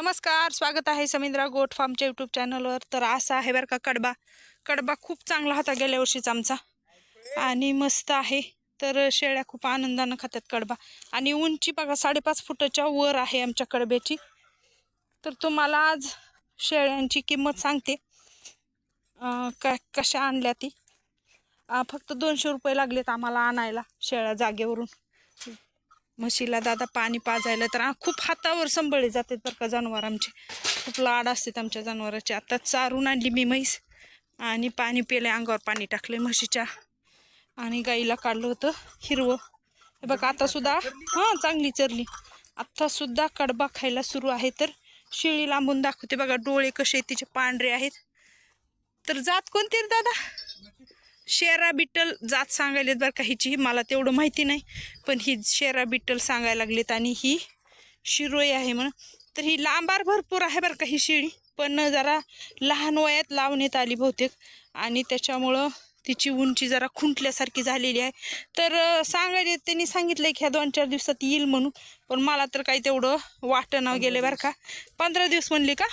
नमस्कार स्वागत आहे समिंद्रा गोट फार्मच्या यूट्यूब चॅनलवर. तर असा आहे बरं का कडबा. कडबा खूप चांगला होता गेल्या वर्षीचा आमचा. आणि मस्त आहे. तर शेळ्या खूप आनंदानं खातात कडबा. आणि उंची बघा साडेपाच फुटाच्या वर आहे आमच्या कडब्याची. तर तुम्हाला आज शेळ्यांची किंमत सांगते. अं, का कशा आणल्या ती. फक्त दोनशे रुपये लागलेत आम्हाला आणायला शेळ्या जागेवरून. म्हशीला दादा पाणी पाजायला तर खूप हातावर संबळे जातात बरं का जनावर आमचे. खूप लाड असतात आमच्या जनावराचे. आता चारून आणली मी म्हैस आणि पाणी पिले अंगावर पाणी टाकले म्हशीच्या. आणि गाईला काढलं होतं हिरवं. हे बघा आता सुद्धा हां चांगली चरली. आता सुद्धा कडबा खायला सुरू आहे तर शिळी लांबून दाखवते. बघा डोळे कसे तिचे पांढरे आहेत. तर जात कोणती दादा? शेरा बिट्टल जात सांगायलेत बरं का हिची मला तेवढं माहिती नाही पण ही शेरा बिट्टल सांगायला लागलेत आणि ही शिरोई आहे म्हणून. तर ही लांबार भरपूर आहे बरं का ही शिळी पण जरा लहान वयात लावण्यात आली बहुतेक आणि त्याच्यामुळं तिची उंची जरा खुंटल्यासारखी झालेली आहे. तर सांगायला त्यांनी सांगितलं की ह्या दोन चार दिवसात येईल म्हणून पण मला तर काही तेवढं वाटणं गेले बरं का. पंधरा दिवस म्हणले का?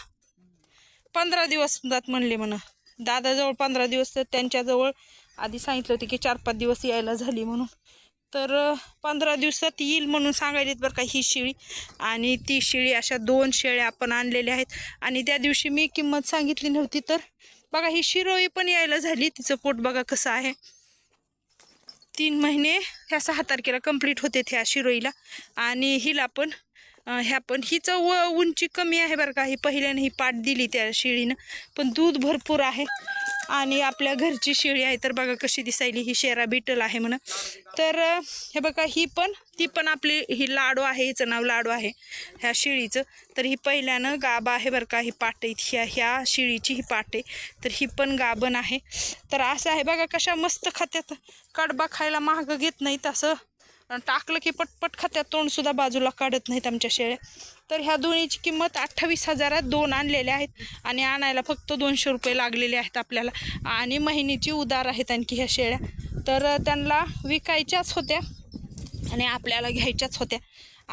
पंधरा दिवस जात म्हणले म्हण. दादाजवळ पंधरा दिवस तर त्यांच्याजवळ आधी सांगितलं होतं की चार पाच दिवस यायला झाली म्हणून. तर पंधरा दिवसात येईल म्हणून सांगायलीत बरं का ही शिळी. आणि ती शिळी अशा दोन शेळ्या आपण आणलेल्या आहेत. आणि त्या दिवशी मी किंमत सांगितली नव्हती तर बघा ही शिरोई पण यायला झाली. तिचं पोट बघा कसं आहे. तीन महिने ह्या सहा तारखेला कंप्लीट होते ह्या शिरोईला आणि हिला पण ह्या पण हिचं व उंची कमी आहे बरं का. ही पहिल्याने ही पाठ दिली त्या शेळीनं. पण दूध भरपूर आहे. आणि आपल्या घरची शेळी आहे तर बघा कशी दिसायली. ही शेरा बिटल आहे म्हणा तर हे बघा ही पण ती पण आपली ही लाडू आहे. हिचं नाव लाडू आहे. ह्या शिळीचं. तर ही पहिल्यानं गाब आहे बरं का. ही पाटे ह्या ह्या शिळीची ही पाट आहे. तर ही पण गाबण आहे. तर असं आहे बघा कशा मस्त खात्यात. कडबा खायला महाग घेत नाहीत असं. टाकलं की पटपट खात्यात तोंडसुद्धा बाजूला काढत नाहीत आमच्या शेळ्या. तर ह्या दोन्हीची किंमत अठ्ठावीस हजारात दोन आणलेल्या आहेत आणि आणायला फक्त दोनशे रुपये लागलेले आहेत आपल्याला. आणि महिन्याची उदार आहेत आणखी ह्या शेळ्या. तर त्यांना विकायच्याच होत्या आणि आपल्याला घ्यायच्याच होत्या.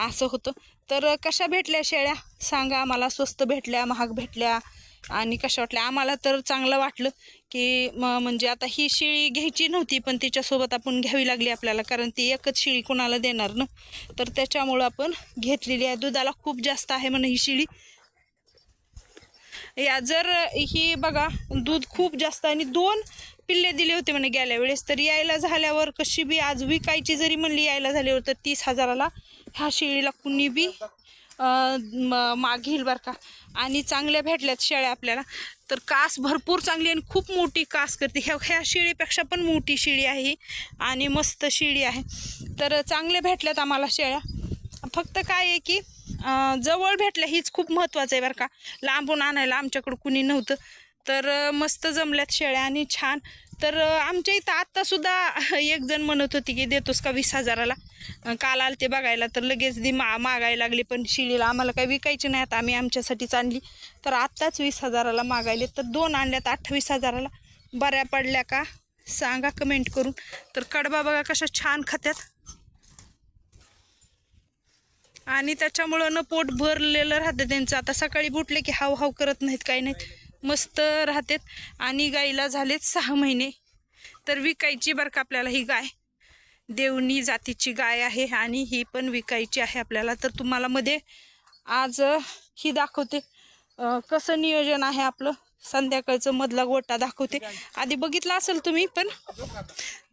असं होतं. तर कशा भेटल्या शेळ्या? सांगा आम्हाला. स्वस्त भेटल्या महाग भेटल्या? आणि कशा वाटल्या? आम्हाला तर चांगलं वाटलं की म म्हणजे आता ही शिळी घ्यायची नव्हती पण तिच्यासोबत आपण घ्यावी लागली आपल्याला कारण ती एकच शिळी कोणाला देणार ना? तर त्याच्यामुळं आपण घेतलेली आहे. दुधाला खूप जास्त आहे म्हणून ही शिळी. या जर ही बघा दूध खूप जास्त आणि दोन पिल्ले दिले होते म्हणे गेल्या वेळेस तर यायला झाल्यावर कशी बी आज विकायची जरी म्हणली यायला झाल्यावर तर तीस हजाराला ह्या शेळीला कुणी बी मागील बरं का. आणि चांगल्या भेटल्यात शेळ्या आपल्याला. तर कास भरपूर चांगली आणि खूप मोठी कास करते. ह्या ह्या शेळीपेक्षा पण मोठी शेळी आहे ही आणि मस्त शेळी आहे. तर चांगल्या भेटल्यात आम्हाला शेळ्या. फक्त काय आहे की जवळ भेटल्या हीच खूप महत्त्वाचं आहे बरं का. लांबून आणायला आमच्याकडं कुणी नव्हतं. तर मस्त जमल्यात शेळ्या आणि छान तर आमच्या इथं आत्तासुद्धा एक जण म्हणत होती की देतोस का वीस हजाराला? काल आल ते बघायला तर लगेच दी मा मागायला लागली पण शिळीला आम्हाला काही विकायची नाही आता आम्ही आमच्यासाठीच आणली. तर आत्ताच वीस हजाराला मागायले तर दोन आणल्यात अठ्ठावीस हजाराला. बऱ्या पडल्या का? सांगा कमेंट करून. तर कडबा बघा कशा छान खात्यात. आणि त्याच्यामुळं न पोट भरलेलं राहतं त्यांचं. आता सकाळी बुटले की हाव हाव करत नाहीत काही नाहीत. मस्त राहतात आणि गाईला झालेत सहा महिने. तर विकायची बरं का आपल्याला ही गाय. देवणी जातीची गाय आहे आणि ही पण विकायची आहे आपल्याला. तर तुम्हाला मध्ये आज ही दाखवते. कसं नियोजन आहे आपलं? संध्याकाळचं मधला गोटा दाखवते. आधी बघितला असेल तुम्ही पण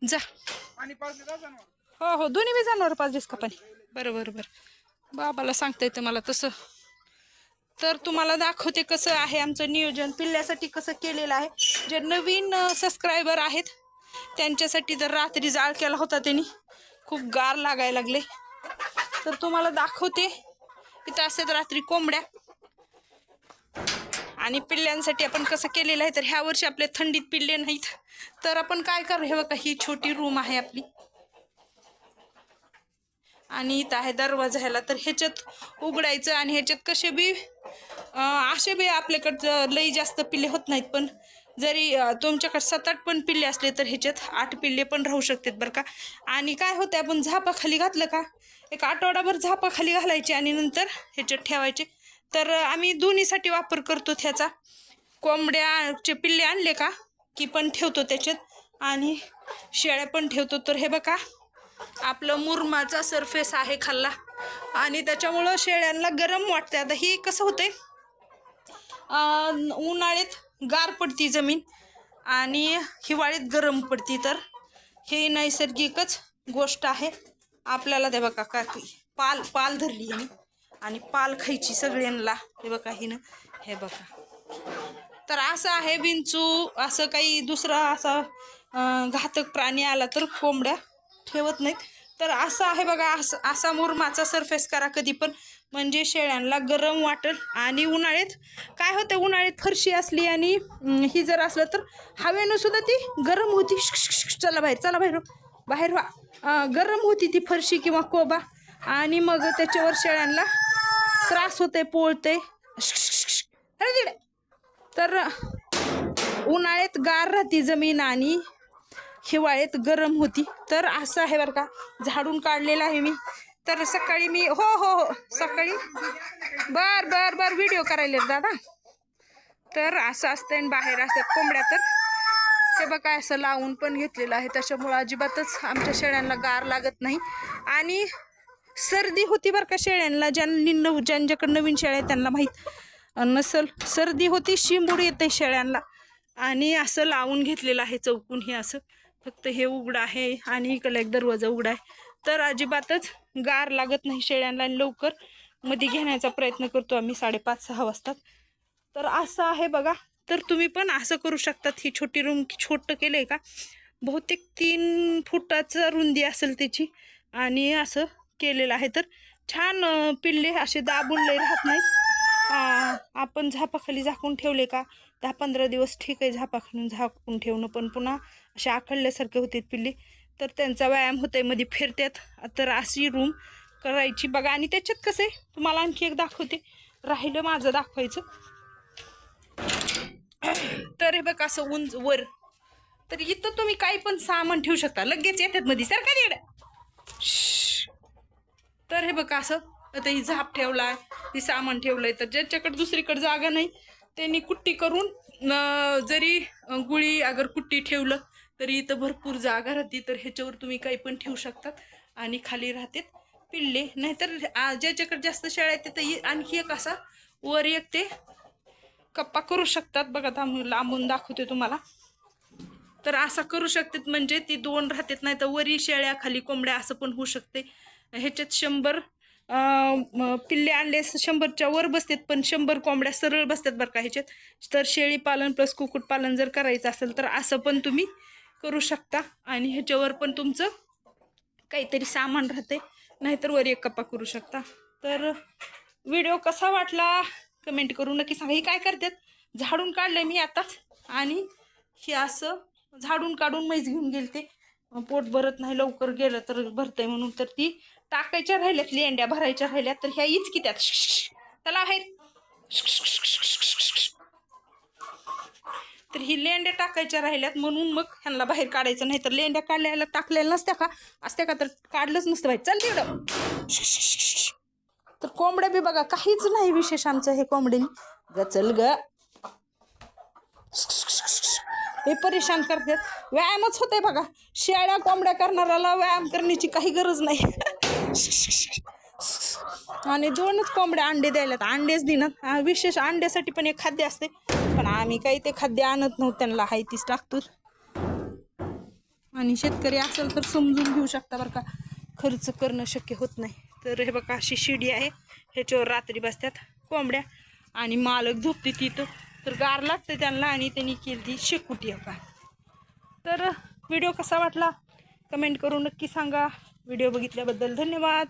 जा. हो हो दोन्ही बी जाणार पाच दिवस का पाणी? बरं बरं बरं. बाबाला सांगता येतं मला तसं. तर तुम्हाला दाखवते कसं आहे आमचं नियोजन. पिल्ल्यासाठी कसं केलेलं आहे. जे नवीन सबस्क्रायबर आहेत त्यांच्यासाठी तर रात्री जाळ केला होता त्यांनी. खूप गार लागायला लागले. तर तुम्हाला दाखवते. इथं असतात रात्री कोंबड्या. आणि पिल्ल्यांसाठी आपण कसं केलेलं आहे तर ह्या वर्षी आपले थंडीत पिल्ले नाहीत. तर आपण काय करू हे बघा ही छोटी रूम आहे आपली. आणि इथं आहे दरवाजा ह्याला. तर ह्याच्यात उघडायचं आणि ह्याच्यात कसे बी असे बी आपल्याकडं लई जास्त पिल्ले होत नाहीत पण जरी तुमच्याकडे सात आठ पण पिल्ले असले तर ह्याच्यात आठ पिल्ले पण राहू शकतात बरं का. आणि काय होतं आपण झापाखाली घातलं का एक आठवडाभर झापाखाली घालायची घालायचे आणि नंतर ह्याच्यात ठेवायचे. तर आम्ही दोन्हीसाठी वापर करतो त्याचा. कोंबड्याचे पिल्ले आणले का की पण ठेवतो त्याच्यात. आणि शेळ्या पण ठेवतो. तर हे बघा आपलं मुरमाचा सरफेस आहे खाल्ला. आणि त्याच्यामुळं शेळ्यांना गरम वाटते आता ही कसं होतं आहे उन्हाळ्यात गार पडती जमीन आणि हिवाळ्यात गरम पडती. तर हे नैसर्गिकच गोष्ट आहे. आपल्याला ते बघा का पाल पाल धरली आहे आणि पाल खायची सगळ्यांना. हे बघा हिनं हे बघा. तर असं आहे विंचू असं काही दुसरा असा घातक प्राणी आला तर कोंबड्या ठेवत नाहीत. तर असं आहे बघा असं असा मुरमाचा सरफेस करा कधी पण. म्हणजे शेळ्यांना गरम वाटेल आणि उन्हाळ्यात काय होतं उन्हाळ्यात फरशी असली आणि ही जर असलं तर हवेनं सुद्धा ती गरम होती. चला बाहेर चला बाहेर हो. बाहेर व्हा. गरम होती ती फरशी किंवा कोबा आणि मग त्याच्यावर शेळ्यांना त्रास होते पोळते अरे तिकडे. तर उन्हाळ्यात गार राहते जमीन आणि हिवाळ्यात गरम होती. तर असं आहे बरं का झाडून काढलेलं आहे मी. तर सकाळी मी हो हो हो सकाळी. बर बर बर व्हिडिओ करायला दादा. तर असं असतं आणि बाहेर असतात कोंबड्या तर. ते बघा असं लावून पण घेतलेलं आहे. त्याच्यामुळं अजिबातच आमच्या शेळ्यांना गार लागत नाही. आणि सर्दी होती बरं का शेळ्यांना ज्यांनी नव ज्यांच्याकडे नवीन शेळ्या आहेत त्यांना माहीत नसल. सर्दी होती शिंबूड येते शेळ्यांना. आणि असं लावून घेतलेलं आहे चौकून हे असं. फक्त हे उघडं आहे आणि इकडला एक दरवाजा उघडा आहे. तर अजिबातच गार लागत नाही शेळ्यांना आणि लवकरमध्ये घेण्याचा प्रयत्न करतो आम्ही साडेपाच सहा वाजतात. तर असं आहे बघा. तर तुम्ही पण असं करू शकतात. ही छोटी रूम छोटं केलं आहे का? बहुतेक तीन फुटाचं रुंदी असेल त्याची. आणि असं केलेलं आहे. तर छान पिल्ले असे दाबून राहत नाही आपण झापाखाली झाकून ठेवले का? दहा पंधरा दिवस ठीक आहे झापाखालून झाकून ठेवणं. पण पुन्हा असे आखडल्यासारखे होते पिल्ले. तर त्यांचा व्यायाम होतोयमध्ये फिरतात तर अशी रूम करायची बघा. आणि त्याच्यात कसं आहे? तुम्हाला आणखी एक दाखवते. राहिलं माझं दाखवायचं. तर हे बघा असं उंच वर. तर इथं तुम्ही काही पण सामान ठेवू शकता. लगेच येतात मध्ये. सर का तिकडे तर हे बघा असं. आता ही झाप ठेवलाय. ही सामान ठेवलंय. तर ज्याच्याकडे दुसरीकडे जागा नाही त्यांनी कुट्टी करून जरी गुळी अगर कुट्टी ठेवलं तरी इथं भरपूर जागा राहते तर ह्याच्यावर तुम्ही काही पण ठेवू शकतात आणि खाली राहतात पिल्ले. नाहीतर ज्याच्याकडे जास्त शेळ्या आहेत तिथं आणखी एक असा वर एक ते कप्पा करू शकतात. बघा थांब लांबून दाखवते तुम्हाला. तर असा करू शकतात म्हणजे ती दोन राहतात नाही तर वरी शेळ्या खाली कोंबड्या असं पण होऊ शकते. ह्याच्यात शंभर पिल्ले आणले शंभरच्या वर बसतात पण शंभर कोंबड्या सरळ बसतात बरं का ह्याच्यात. तर शेळी पालन प्लस कुक्कुटपालन जर करायचं असेल तर असं पण तुम्ही करू शकता. आणि ह्याच्यावर पण तुमचं काहीतरी सामान राहते. नाहीतर वर एक कप्पा करू शकता. तर व्हिडिओ कसा वाटला? कमेंट करू नक्की सांगा. हे काय करतात? झाडून काढलंय मी आताच आणि हे असं झाडून काढून मैज घेऊन गेले ते पोट भरत नाही लवकर गेलं तर भरतंय म्हणून. तर ती टाकायच्या राहिल्यात लेंड्या भरायच्या राहिल्यात. तर ह्या इच की त्यात त्याला आहेत तर ही लेंड्या टाकायच्या राहिल्यात म्हणून मग ह्यांना बाहेर काढायचं नाही तर लेंड्या काढल्याला टाकलेल्या नसत्या का? असत्या का? तर काढलंच नसतं बाहेर चल तिकडं. तर कोंबड्या बी बघा काहीच नाही विशेष आमचं हे कोंबडी. ग चल ग. हे परेशान करतात व्यायामच होते बघा. शेळ्या कोंबड्या करणाऱ्याला व्यायाम करण्याची काही गरज नाही. आणि दोनच कोंबड्या अंडे द्यायला अंडेच देणार विशेष अंड्यासाठी पण एक खाद्य असते. आम्ही काही ते खाद्य आणत नव्हतं त्यांना हाय तीच टाकतो आणि शेतकरी असेल तर समजून घेऊ शकता बरं का. खर्च करणं शक्य होत नाही. तर हे बघा अशी शिडी आहे. ह्याच्यावर रात्री बसतात कोंबड्या. आणि मालक झोपते तिथं. तर गार लागते त्यांना आणि त्यांनी केली ती शेकुटी का तर व्हिडिओ कसा वाटला? कमेंट करून नक्की सांगा. व्हिडिओ बघितल्याबद्दल धन्यवाद.